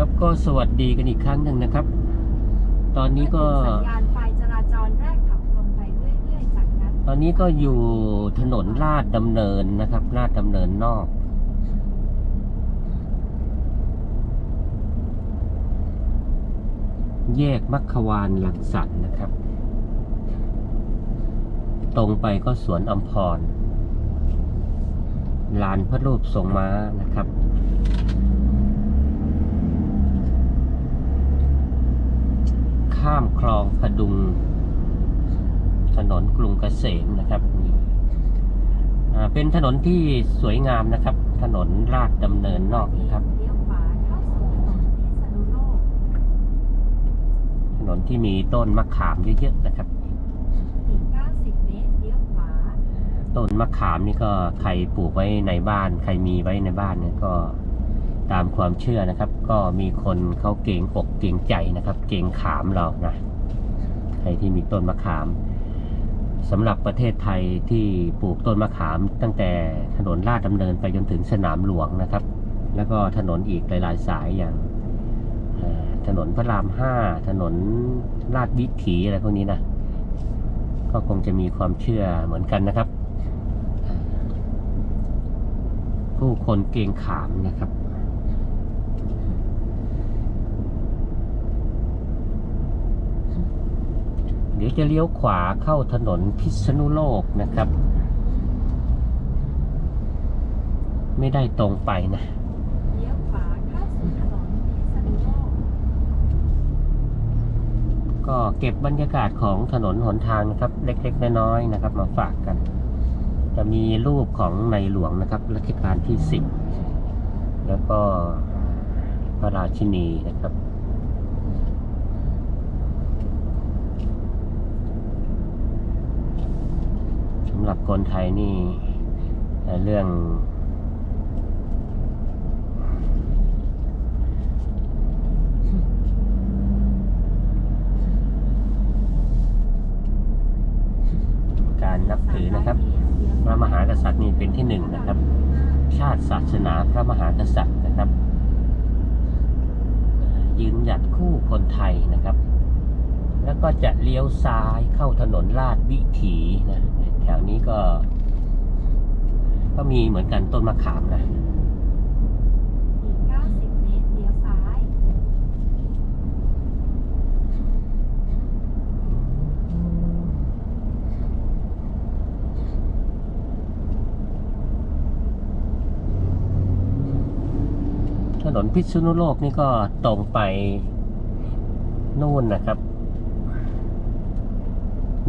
ครับก็สวัสดีกันอีกครั้งหนึ่งนะครับ ตอนนี้ก็สัญญาณไฟจราจรแรกขับตรงไปเรื่อยๆจากนั้นตอนนี้ก็อยู่ถนนลาดดำเนินนะครับลาดดำเนินนอก แยกมัคควานหลังสันนะครับ ตรงไปก็สวนอัมพรลานพระรูปทรงม้านะครับ ข้ามคลองพดุง ถนนกรุงเกษมนะครับเป็นถนนที่สวยงามนะครับ ถนนลาดดำเนินนอกนะครับ ถนนที่มีต้นมะขามเยอะๆนะครับต้นมะขามนี่ก็ใครปลูกไว้ในบ้าน ใครมีไว้ในบ้านเนี่ยก็ ตามความเชื่อนะครับ ก็มีคนเขาเก่งอกเก่งใจนะครับ เก่งขามเรานะใครที่มีต้นมะขามสำหรับประเทศไทยที่ปลูกต้นมะขาม ตั้งแต่ถนนลาดดำเนินไปจนถึงสนามหลวงนะครับ แล้วก็ถนนอีกหลาย ๆ สายอย่างถนนพระรามห้าถนนลาดวิถีอะไรพวกนี้นะก็คงจะมีความเชื่อเหมือนกันนะครับ ผู้คนเกงขามนะครับ เดี๋ยวจะเลี้ยวขวาเข้าถนนพิษณุโลกนะครับ ไม่ได้ตรงไปนะเลี้ยวขวาเข้าสู่ถนนพิษณุโลกก็เก็บบรรยากาศของถนนหนทางนะครับ เล็กๆน้อยๆนะครับ มาฝากกัน จะมีรูปของในหลวงนะครับรัชกาลที่สิบแล้วก็พระราชินีนะครับ หรับคนไทยนี่เรื่อง การนับถือนะครับ พระมหากษัตริย์นี่เป็นที่หนึ่งนะครับ ชาติศาสนาพระมหากษัตริย์นะครับ ยืนหยัดคู่คนไทยนะครับ ก็จะเลี้ยวซ้ายเข้าถนนลาดวิถีนะแถวนี้ก็ ก็มีเหมือนกันต้นมะขามนะอีก90เมตรเลี้ยวซ้าย ถนนพิษณุโลกนี่ก็ตรงไปนู่นนะครับ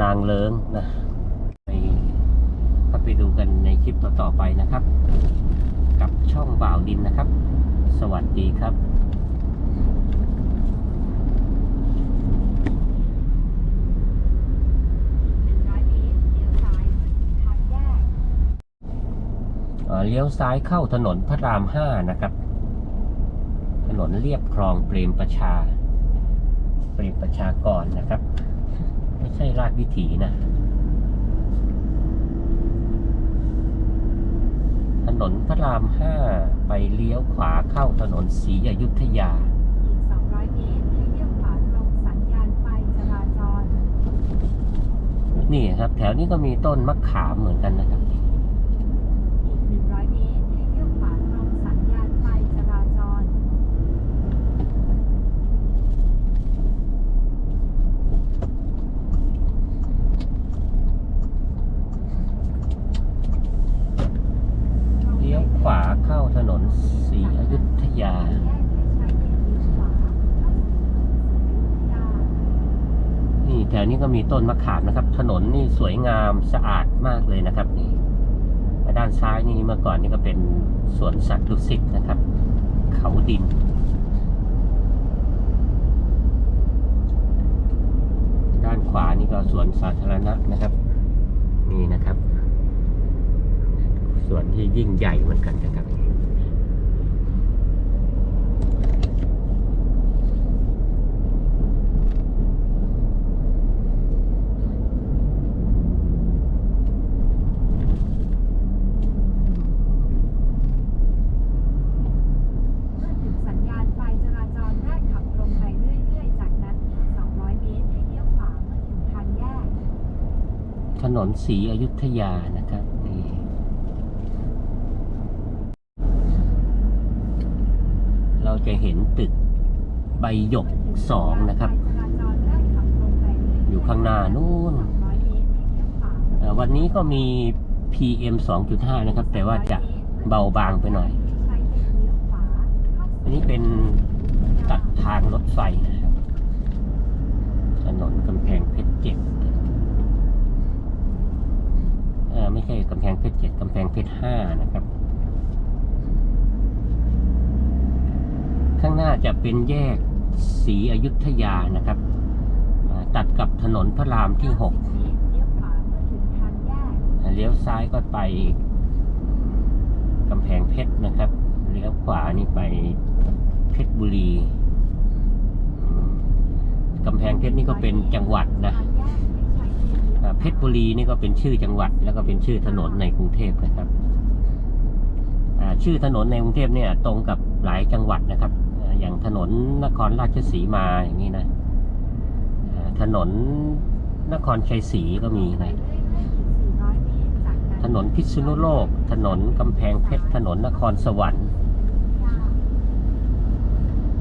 นางเลิงนะไปก็ไปดูกันในคลิปต่อๆไปนะครับ กับช่องบ่าวดินนะครับ สวัสดีครับ100เมตรเลี้ยวซ้ายทางแยกเอ่อเลี้ยวซ้ายเข้าถนนพระรามห้านะครับ ถนนเรียบคลองเปรมประชา เปรมประชากรนะครับ ไม่ใช่ราชวิถีนะ ถนนพระรามห้าไปเลี้ยวขวาเข้าถนนศรีอยุธยาอีก200เมตรให้เลี้ยวขวาตรงสัญญาณไฟจราจรนี่ครับ แถวนี้ก็มีต้นมะขามเหมือนกันนะครับ อีก 100 เมตรให้เลี้ยวขวาตรงสัญญาณไฟจราจร เลี้ยวขวาเข้าถนนศรีอยุธยา แยกให้ใช้เลนเลี้ยวขวาเข้าสู่ถนนศรีอยุธยา นี่แถวนี้ก็ มีต้นมะขามนะครับ ถนนนี่สวยงามสะอาดมากเลยนะครับนี่ด้านซ้ายนี่เมื่อก่อนนี่ก็เป็นสวนสัตว์ดุสิตนะครับ เขาดิน ด้านขวานี่ก็สวนสาธารณะนะครับนี่นะครับ สวนที่ยิ่งใหญ่เหมือนกันนะครับ เมื่อถึงสัญญาณไฟจราจร นนศรีอยุธยานะครับนี่เราจะเห็นตึกใบหยกสองนะครับ อยู่ข้างหน้านู่นวันนี้ก็มี PM 2.5 นะครับ แต่ว่าจะเบาบางไปหน่อย อันนี้เป็นตัดทางรถไฟนะครับ ถนนกำแพงเพชรเจ็ด ไม่ใช่กำแพงเพชรเจ็ดกำแพงเพชรห้านะครับ ข้างหน้าจะเป็นแยกศรีอยุธยานะครับ ตัดกับถนนพระรามที่หกเลี้ยวซ้ายก็ไปกำแพงเพชรนะครับเลี้ยวขวานี่ไปเพชรบุรีกำแพงเพชรนี่ก็เป็นจังหวัดนะ เพชรบุรีนี่ก็เป็นชื่อจังหวัด แล้วก็เป็นชื่อถนนในกรุงเทพนะครับอ่าชื่อถนนในกรุงเทพเนี่ยตรงกับหลายจังหวัดนะครับอ่าอย่างถนนนครราชสีมาอย่างนี้นะอ่าถนนนครชัยศรีก็มีนะถนนพิษณุโลก ถนนกำแพงเพชรถนนนครสวรรค์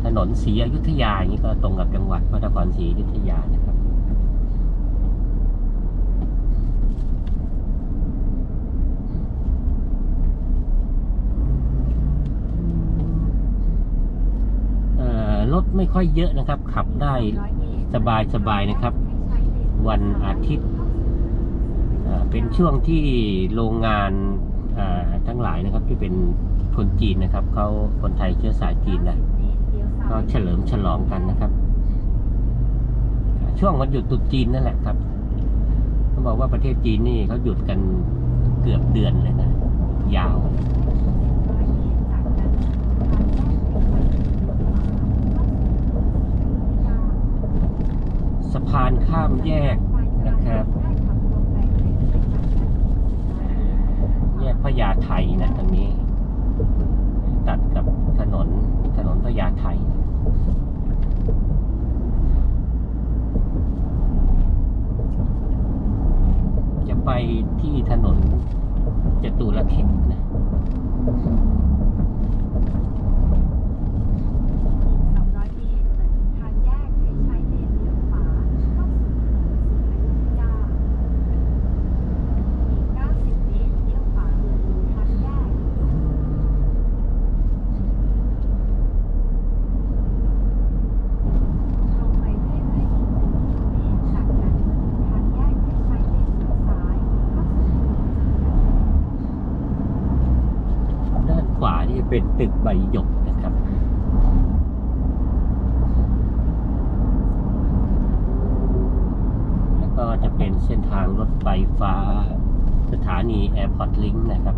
ถนนศรีอยุธยาอย่างนี้ก็ตรงกับจังหวัดพระนครศรีอยุธยานะครับ เอ่อรถ ไม่ค่อยเยอะนะครับ ขับได้สบายสบายๆนะครับ วันอาทิตย์เป็นช่วงที่โรงงานทั้งหลายนะครับที่เป็นคนจีนนะครับเขาคนไทยเชื้อสายจีนนะก็เฉลิมฉลองกันนะครับ ช่วงวันหยุดตรุษจีนนั่นแหละครับเขาบอกว่าประเทศจีนนี่เขาหยุดกันเกือบเดือนเลยนะยาว สะพานข้ามแยกนะครับ แยกพญาไทนะตรงนี้ ตัดกับถนนถนนพญาไทจะไปที่ถนนจตุรทิศนะ ด้านขวานี่เป็น ตึกใบหยกนะครับ แล้วก็จะเป็นเส้นทางรถไฟฟ้าสถานี Airport Link นะครับ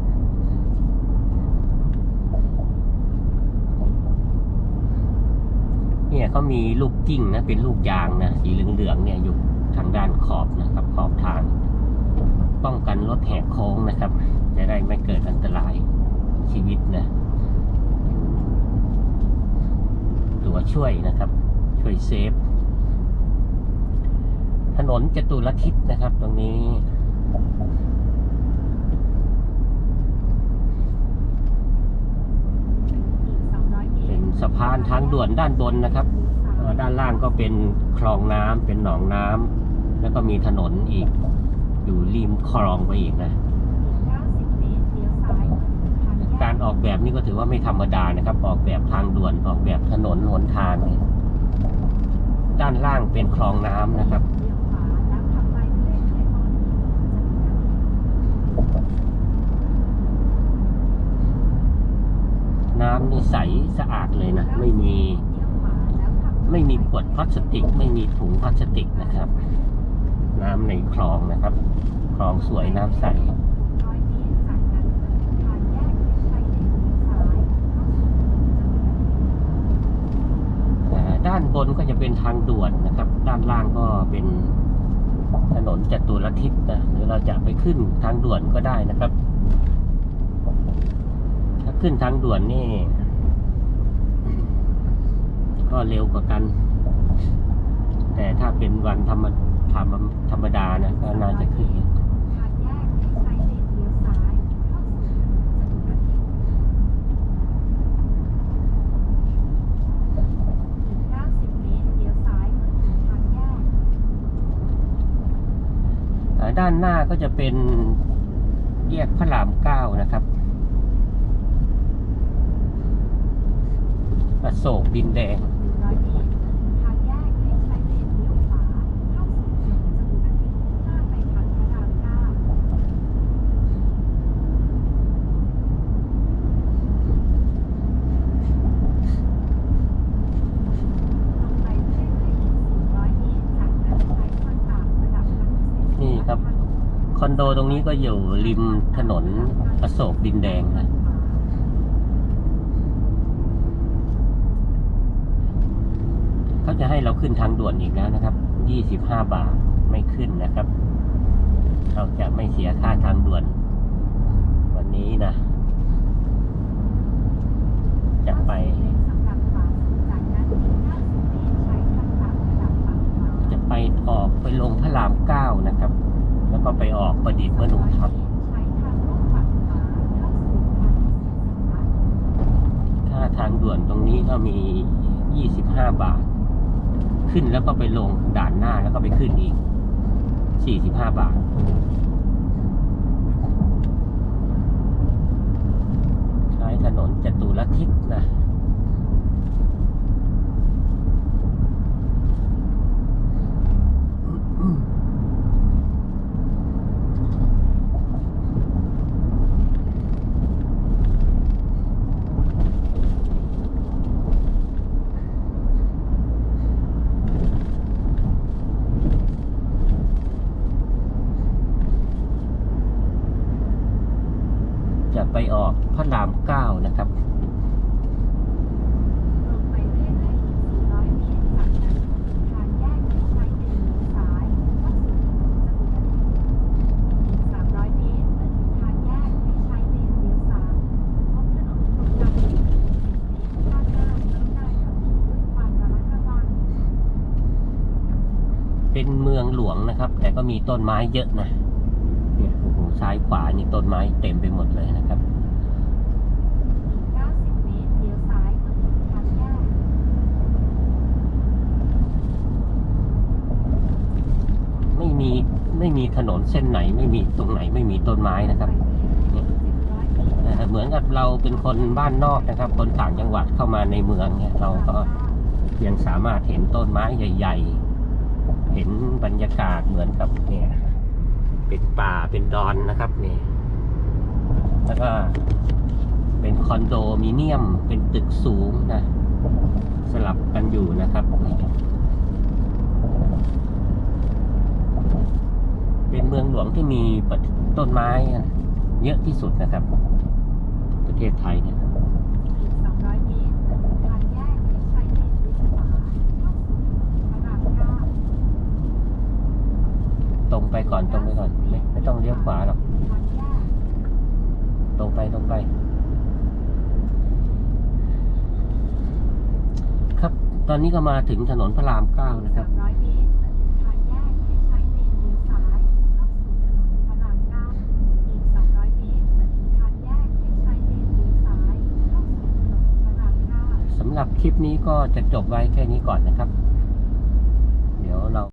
เนี่ยเขามีลูกกิ้งนะ เป็นลูกยางนะ สีเหลืองๆเนี่ยอยู่ทางด้านขอบนะครับ ขอบทาง ป้องกันรถแหกโค้งนะครับ จะได้ไม่เกิดอันตรายชีวิตนะ ตัวช่วยนะครับ ช่วยเซฟ ถนนจตุรทิศนะครับ ตรงนี้เป็นสะพานทางด่วนด้านบนนะครับเอ่อด้านล่างก็เป็นคลองน้ำเป็นหนองน้ำแล้วก็มีถนนอีก อยู่ริมคลองไปอีกนะ การออกแบบนี่ก็ถือว่าไม่ธรรมดานะครับ ออกแบบทางด่วนออกแบบถนนหนทางด้านล่างเป็นคลองน้ำนะครับน้ำนี่ใสสะอาดเลยนะ ไม่มี ไม่มีขวดพลาสติก ไม่มีถุงพลาสติกนะครับ น้ำในคลองนะครับ คลองสวยน้ำใส อ่าด้า นบนก็จะเป็นทางด่วนนะครับ ด้านล่างก็เป็นถนนจัตุรทิศนะหรือเราจะไปขึ้นทางด่วนก็ได้นะครับ ถ้าขึ้นทางด่วนนี่ ก็เร็วกว่ากัน แต่ถ้าเป็นวันธรรมธรรมธรรมดานะก็น่าจะขึ้น ด้านหน้าก็จะเป็นแยกพระรามเก้านะครับอโศกดินแดง 100 เมตรทางแยกให้ใช้เลนเลี้ยวขวาเข้าสู่ถนนจตุรทิศหน้าไปทางพระรามเก้าลงไปเรื่อยๆอีก400 เมตร จากนั้นใช้ทางต่างระดับทางพิเศษ นี่ครับ คอน โดตรงนี้ก็อยู่ริมถนนอโศกดินแดงนะเขาจะให้เราขึ้นทางด่วนอีกแล้วนะครับ 25 บาทไม่ขึ้นนะครับ เราจะไม่เสียค่าทางด่วน วันนี้นะ จะไป จะไปออกไปลงพระรามเก้านะครับ แล้วก็ไปออกประดิษฐ์มนุธรรมใช้ทางร่วมฝั่งขวาเข้าสู่ทางพิเศษสำนักค่าทางด่วนตรงนี้ก็มี 25 บาท ขึ้นแล้วก็ไปลงด่านหน้าแล้วก็ไปขึ้นอีก 45 บาทใช้ถนนจตุรทิศนะไปออกพระรามเก้านะครับ ลงไปเรื่อยๆอีก 400 เมตร จากนั้นทางแยกให้ใช้เลนเลี้ยวซ้ายเข้าสู่ถนนจตุรทิศอีก 300 เมตร เมื่อถึงทางแยกให้ใช้เลนเลี้ยวซ้ายพบถนนคนทางหลวง10เมตรข้างหน้ากรุณาขับขี่ด้วยความระมัดระวัง เป็นเมืองหล วงนะครับ แต่ก็มีต้นไม้เยอะนะเนี่ยโอ้โหซ้ายขวานี่ต้นไม้เต็มไปหมดเลยนะครับไม่มีไม่มีถนนเส้นไหนไม่มีตรงไหนไม่มีต้นไม้นะครับเรื่อยๆอีก700เมตรเอ่อเหมือนกับเราเป็นคนบ้านนอกนะครับ คนต่างจังหวัดเข้ามาในเมืองเนี่ยเราก็ยังสามารถเห็นต้นไม้ใหญ่ ๆ เห็นบรรยากาศเหมือนกับเนี่ยเป็นป่าเป็นดอนนะครับนี่แล้วก็เป็นคอนโดมิเนียมเป็นตึกสูงนะ สลับกันอยู่นะครับ เป็นเมืองหลวงที่มีต้นไม้เยอะที่สุดนะครับ ประเทศไทยเนี่ย อีก 200 เมตร เมื่อถึงทางแยกให้ใช้เลนเลี้ยวขวาเข้าสู่ถนนพระรามเก้า ต รงไปก่อนตรงไปก่อนไม่ไม่ต้องเลี้ยวขวาหรอกตรงไปตรงไป ครับตอนนี้ก็มาถึงถนนพระรามเก้านะครับสำหรับคลิปนี้ก็จะจบไว้แค่นี้ก่อนนะครับ เดี๋ยวเรา